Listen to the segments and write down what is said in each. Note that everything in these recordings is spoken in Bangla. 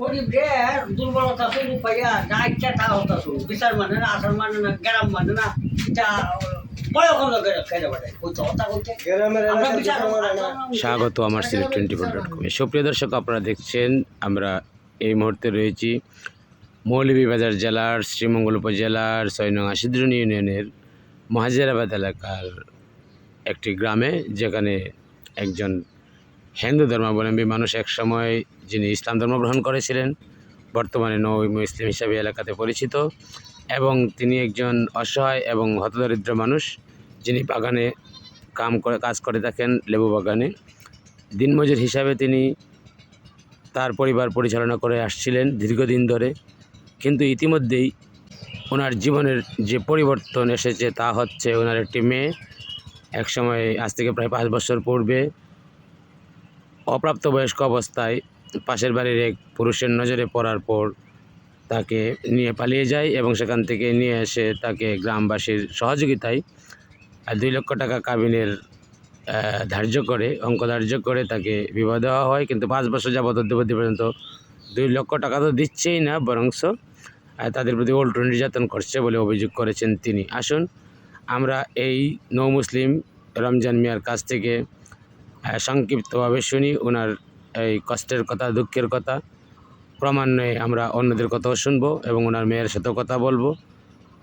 গরিবদের দুর্বলতা শুরু পাইয়া যা ইচ্ছা তা হতা শুরু বিচার মানে না আসার মানে না গ্রাম মানে না এটা। স্বাগত আমার সিলেট টোয়েন্টি ফোর ডট কমে সুপ্রিয় দর্শক আপনারা দেখছেন আমরা এই মুহূর্তে রয়েছি মৌলভীবাজার জেলার শ্রীমঙ্গল উপজেলার ছয় নং আশিদ্রুন ইউনিয়নের মহাজিরাবাদ এলাকার একটি গ্রামে যেখানে একজন হিন্দু ধর্মাবলম্বী মানুষ একসময় যিনি ইসলাম ধর্ম গ্রহণ করেছিলেন, বর্তমানে নৌ মুসলিম হিসাবে এলাকাতে পরিচিত, এবং তিনি একজন অসহায় এবং হতদরিদ্র মানুষ, যিনি বাগানে কাম করে, কাজ করে থাকেন লেবু বাগানে। দিনমজুর হিসাবে তিনি তার পরিবার পরিচালনা করে আসছিলেন দীর্ঘদিন ধরে, কিন্তু ইতিমধ্যেই ওনার জীবনের যে পরিবর্তন এসেছে তা হচ্ছে ওনার একটি মেয়ে। একসময় আজ থেকে প্রায় পাঁচ বছর পূর্বে অপ্রাপ্তবয়স্ক অবস্থায় পাশের বাড়ির এক পুরুষের নজরে পড়ার পর তাকে নিয়ে পালিয়ে যায় এবং সেখান থেকে নিয়ে এসে তাকে গ্রামবাসীর সহযোগিতায় দুই লক্ষ টাকা কাবিনের ধার্য করে, অঙ্ক ধার্য করে তাকে বিবাহ দেওয়া হয়। কিন্তু পাঁচ বছর যাবত অদ্যবধি পর্যন্ত দুই লক্ষ টাকা তো দিচ্ছেই না, বরংস তাদের প্রতি উল্টো নির্যাতন করছে বলে অভিযোগ করেছেন তিনি। আসুন, আমরা এই নৌ মুসলিম রমজান মিয়ার কাছ থেকে সংক্ষিপ্তভাবে শুনি। ওনার এই কষ্টের কথা দুঃখের কথা ক্রমান্বয়ে আমরা অন্যদের কথাও শুনব এবং ওনার মেয়ের সাথেও কথা বলব।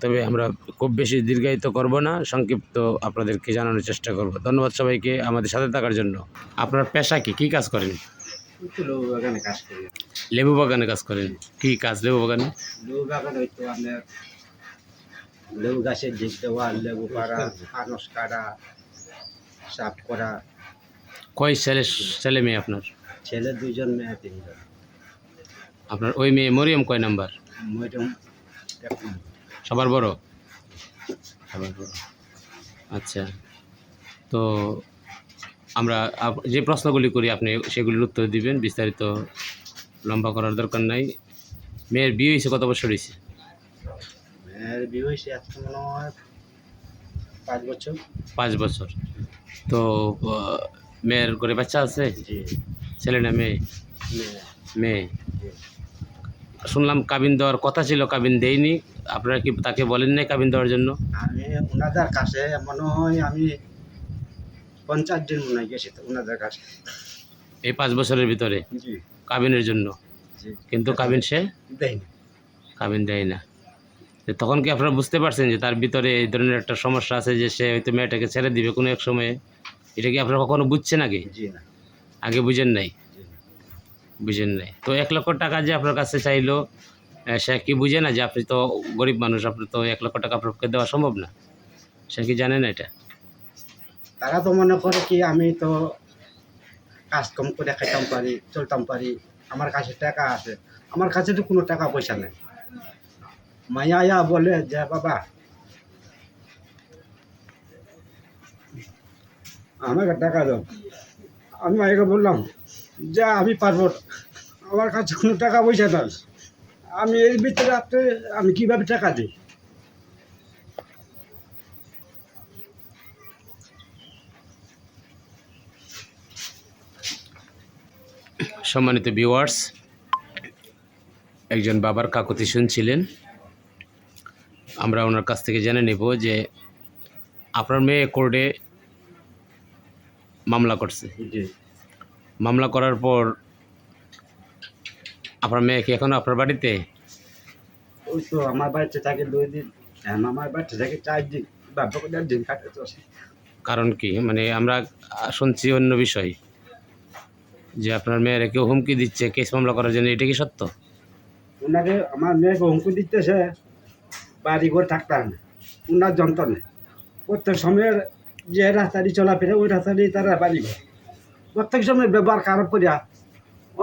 তবে আমরা খুব বেশি দীর্ঘায়িত করব না সংক্ষিপ্ত আপনাদেরকে জানানোর চেষ্টা করব। ধন্যবাদ সবাইকে আমাদের সাথে থাকার জন্য। আপনার পেশা কি? কী কাজ করেন? লেবু বাগানে কাজ করি। লেবু বাগানে কাজ করেন? কী কাজ লেবু বাগানে? লেবু বাগানে হয়তো আপনার লেবু গাছের ঝিক দেওয়া লেবু পাড়া আনস কাটা সাফ করা। কয় ছেলে ছেলে মেয়ে আপনার? ছেলে দুইজন মেয়ে তিনজন। আপনার ওই মেয়ে মরিয়ম কয় নাম্বার? সবার বড়? সবার বড়। আচ্ছা। তো আমরা যে প্রশ্নগুলি করি আপনি সেগুলির উত্তর দিবেন। বিস্তারিত লম্বা করার দরকার নাই। মেয়ের বিয়ে হয়েছে কত বছর হয়েছে? মেয়ের বিয়ে হয়েছে আজকে মনে হয় পাঁচ বছর। পাঁচ বছর। তো মেয়ের করে বাচ্চা আছে? জি। ছেলে না মেয়ে? মেয়ে। শুনলাম কাবিন দেওয়ার কথা ছিল কাবিন দেয়নি। আপনারা কি তাকে বলেন নাই কাবিন দেওয়ার জন্য? আমি ওনাদের কাছে মনে হয় আমি পঞ্চাশ দিন মনে হয় গেছি ওনাদের কাছে। এই পাঁচ বছরের ভিতরে? কাবিনের জন্য? কিন্তু কাবিন সে? দেয়নি। কাবিন দেয় না। তখন কি আপনারা বুঝতে পারছেন যে তার ভিতরে এই ধরনের একটা সমস্যা আছে যে সে হয়তো মেয়েটাকে ছেড়ে দিবে কোনো এক সময়ে? এটা কি আপনারা কখনো বুঝছে নাকি জি না। আগে বুঝেন নাই। বুঝেন নাই। তো এক লক্ষ টাকা যে আপনার কাছে চাইলো সে কি বুঝে না যে আপনি তো গরিব মানুষ, আপনি তো এক লক্ষ টাকা আপনাকে দেওয়া সম্ভব না? সে কি জানে না এটা? তারা তো মনে করে কি, আমি তো কাজ কম করে খাইতাম পারি, চলতাম পারি, আমার কাছে টাকা আছে। আমার কাছে তো কোনো টাকা পয়সা নেই। মায়া বলে যে, বাবা, আমাকে টাকা দাও। আমি মাইকে বললাম, যে, আমি পারব। আমার কাছে কোনো টাকা পয়সা নেই। আমি এর ভিতরে আপনি আমি কীভাবে টাকা দিই? সম্মানিত ভিউয়ার্স একজন বাবার কাকুতি শুনছিলেন। আমরা ওনার কাছ থেকে জেনে নেব যে আপনার মেয়ে কোর্টে মামলা করছে। মামলা করার পর আপনার মেয়ে কি এখন আপনার বাড়িতে? ওই তো আমার বাড়িতে থাকে দুই দিন। এখন আমার বাড়িতে থাকে চার দিন। বাবা দিন কাটে তো কারণ কি? মানে আমরা শুনছি অন্য বিষয় যে আপনার মেয়ের কেউ হুমকি দিচ্ছে কেস মামলা করার জন্য। এটা কি সত্য? ওনাকে আমার মেয়েকে হুমকি দিতেছে বাড়ি ঘর থাকতাম ওনার যন্ত্রণে প্রত্যেক সময়ের যে রাস্তা দিয়ে চলাফেরা, ওই রাস্তা দিয়ে তারা বাড়ি প্রত্যেক সময় ব্যবহার খারাপ করিয়া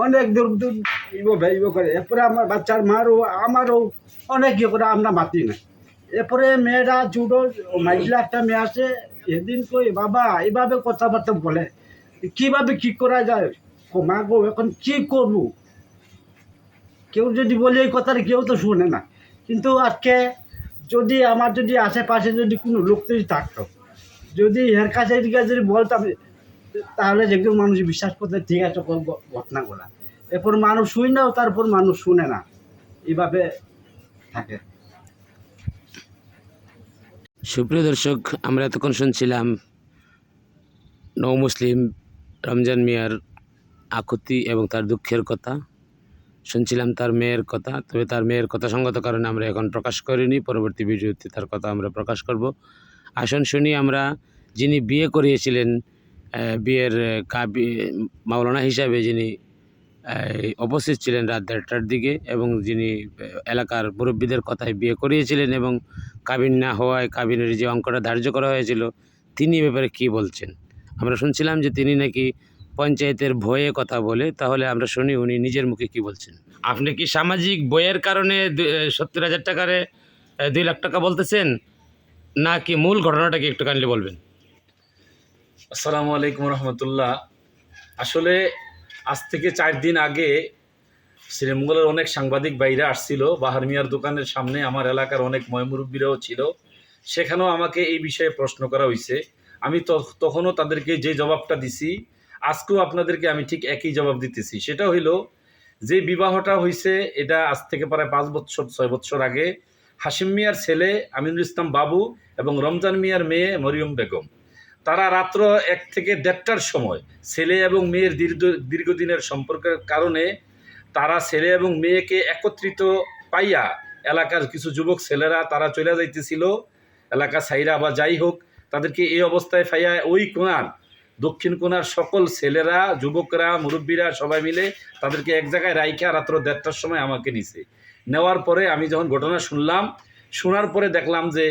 অনেক দূর দূর ইবো ভাই করে। এরপরে আমার বাচ্চার মারও, আমারও অনেক ইয়ে করে, আমরা মাতি না। এরপরে মেয়েরা জুডো মাইজলা একটা মেয়ে আসে, এদিন কই বাবা এইভাবে কথাবার্তা বলে। কীভাবে কি করা যায়? মা গো, এখন কি করব? কেউ যদি বলে এই কথাটা, কেউ তো শুনে না। কিন্তু আজকে যদি, আমার যদি আশেপাশে যদি কোনো লোক যদি থাকতো যদি এর কাছে যদি বলতাম তাহলে যেগুলো মানুষ বিশ্বাস করতে ঠিক আছে ঘটনাগুলা। এরপর মানুষ শুই নাও, তারপর মানুষ শুনে না। এইভাবে থাকে। সুপ্রিয় দর্শক, আমরা এতক্ষণ শুনছিলাম নৌ মুসলিম রমজান মিয়ার আকুতি এবং তার দুঃখের কথা। শুনছিলাম তার মেয়ের কথা, তবে তার মেয়ের কথা সঙ্গত কারণে আমরা এখন প্রকাশ করিনি। পরবর্তী ভিডিওতে তার কথা আমরা প্রকাশ করব। আসুন শুনি আমরা যিনি বিয়ে করিয়েছিলেন বিয়ের কাবি, মাওলানা হিসাবে যিনি উপস্থিত ছিলেন রাত দেড়টার দিকে এবং যিনি এলাকার মুরব্বীদের কথায় বিয়ে করিয়েছিলেন এবং কাবিন না হওয়ায় কাবিনের যে অঙ্কটা ধার্য করা হয়েছিল, তিনি ব্যাপারে কী বলছেন? আমরা শুনছিলাম যে তিনি নাকি পঞ্চায়েতের ভয়ে কথা বলে, তাহলে আমরা শুনি উনি নিজের মুখে কি বলছেন। আপনি কি সামাজিক বইয়ের কারণে সত্তর হাজার টাকারে দুই লাখ টাকা বলতেছেন? নাকি মূল ঘটনাটাকে একটু কাইন্ডলি বলবেন? আসসালামু আলাইকুম রহমতুল্লাহ। আসলে আজ থেকে চার দিন আগে শ্রীমঙ্গলের অনেক সাংবাদিক বাইরে আসছিল। বাহার মিয়ার দোকানের সামনে আমার এলাকার অনেক ময়মুরব্বীরাও ছিল। সেখানেও আমাকে এই বিষয়ে প্রশ্ন করা হয়েছে। আমি তখনও তাদেরকে যে জবাবটা দিছি, আজকেও আপনাদেরকে আমি ঠিক একই জবাব দিতেছি। সেটা হইল, যে বিবাহটা হয়েছে এটা আজ থেকে প্রায় পাঁচ বছর ছয় বছর আগে হাসিম মিয়ার ছেলে আমিনুল ইসলাম বাবু এবং রমজান মিয়ার মেয়ে মরিয়ম বেগম। তারা রাত্র এক থেকে দেড়টার সময় ছেলে এবং মেয়ের দীর্ঘ, দীর্ঘদিনের সম্পর্কের কারণে তারা ছেলে এবং মেয়েকে একত্রিত পাইয়া এলাকার কিছু যুবক ছেলেরা তারা চলে যাইতেছিল। এলাকা সাইরা বা যাই হোক, তাদেরকে এই অবস্থায় ফাইয়া ওই কোণার দক্ষিণ কোণার সকল ছেলেরা, যুবকরা, মুরব্বীরা সবাই মিলে তাদেরকে এক জায়গায় রাইখা রাত্র দেড়টার সময় আমাকে নিছে। নেওয়ার পরে আমি যখন ঘটনা শুনলাম, শোনার পরে দেখলাম যে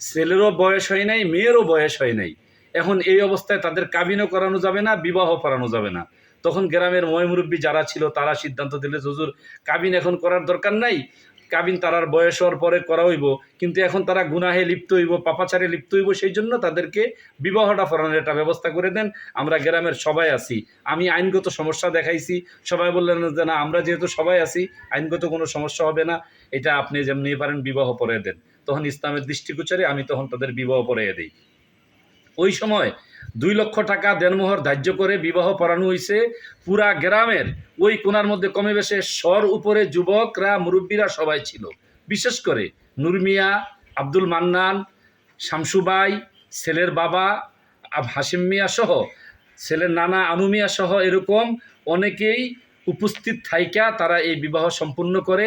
ছেলেরও বয়স হয় নাই, মেয়েরও বয়স হয় নাই। এখন এই অবস্থায় তাদের কাবিনও করানো যাবে না, বিবাহ করানো যাবে না। তখন গ্রামের ময় মুরব্বী যারা ছিল তারা সিদ্ধান্ত দিলে, হুজুর, কাবিন এখন করার দরকার নাই কাবিন তারার বয়স হওয়ার পরে করা হইব, কিন্তু এখন তারা গুনাহে লিপ্ত হইব, পাপাচারে লিপ্ত হইব, সেই জন্য তাদেরকে বিবাহটা ফরানোর একটা ব্যবস্থা করে দেন। আমরা গ্রামের সবাই আছি। আমি আইনগত সমস্যা দেখাইছি। সবাই বললেন যে না, আমরা যেহেতু সবাই আছি, আইনগত কোনো সমস্যা হবে না। এটা আপনি যেমনি পারেন বিবাহ পরে দেন। তখন ইসলামের দৃষ্টিগোচরে আমি তখন তাদের বিবাহ পরে দিই। ওই সময় দুই লক্ষ টাকা দেনমোহর ধার্য করে বিবাহ পড়ানো হয়েছে পুরা গ্রামের ওই কোনার মধ্যে কমে বেশে স্বর উপরে যুবকরা, মুরব্বীরা সবাই ছিল। বিশেষ করে নুরমিয়া আব্দুল মান্নান, শামসুবাই, ছেলের বাবা হাসিম মিয়া সহ, ছেলের নানা আনুমিয়া সহ এরকম অনেকেই উপস্থিত থাইকা তারা এই বিবাহ সম্পূর্ণ করে।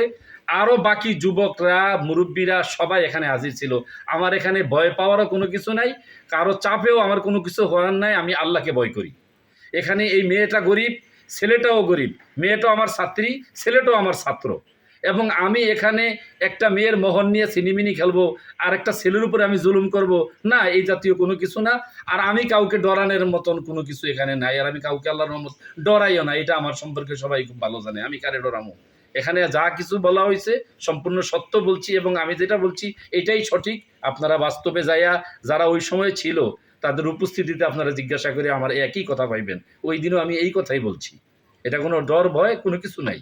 আরও বাকি যুবকরা, মুরব্বীরা সবাই এখানে হাজির ছিল। আমার এখানে ভয় পাওয়ারও কোনো কিছু নাই, কারও চাপেও আমার কোনো কিছু হওয়ার নাই, আমি আল্লাহকে ভয় করি। এখানে এই মেয়েটা গরিব, ছেলেটাও গরিব। মেয়েটাও আমার ছাত্রী, ছেলেটাও আমার ছাত্র। এবং আমি এখানে একটা মেয়ের মোহন নিয়ে সিনিমিনি খেলব, আর একটা ছেলের উপরে আমি জুলুম করব, না, এই জাতীয় কোনো কিছু না। আর আমি কাউকে ডরানোর মতন কোনো কিছু এখানে নাই, আর আমি কাউকে আল্লাহর রহমত ডরাইও না, এটা আমার সম্পর্কে সবাই খুব ভালো জানে, আমি কারে ডরামো? এখানে যা কিছু বলা হয়েছে, সম্পূর্ণ সত্য বলছি এবং আমি যেটা বলছি, এটাই সঠিক। আপনারা বাস্তবে যাইয়া, যারা ওই সময় ছিল, তাদের উপস্থিতিতে আপনারা জিজ্ঞাসা করে আমার একই কথা পাইবেন ওই দিনও আমি এই কথাই বলছি। এটা কোনো ডর, ভয়, কোনো কিছু নাই।